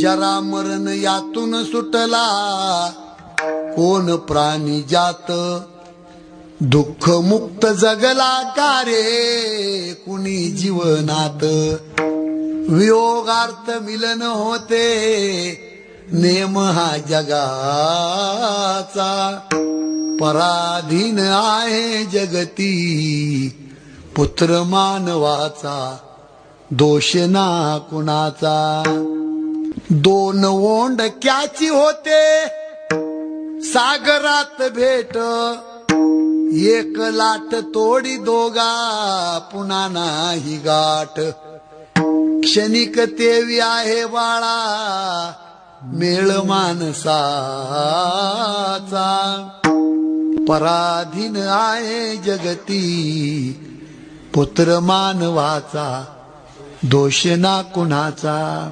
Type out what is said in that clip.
जरा मरण यातून सुटला. कोण प्राणी जात? दुःख मुक्त जगला का रे? कुणी जीवनात? वियोगार्थ मिलन होते. नेम हा जगाचा. पराधीन आहे जगती. पुत्र मानवाचा. दोष ना कुणाचा? दोन ओंडक्याची होते. सागरात भेट. एक लाट तोडी दोगा पुन्हा नाही गाठ. क्षणिक तेवी आहे बाळा मेळ माणसाचा. पराधीन आहे जगती पुत्र मानवाचा दोष ना कुणाचा.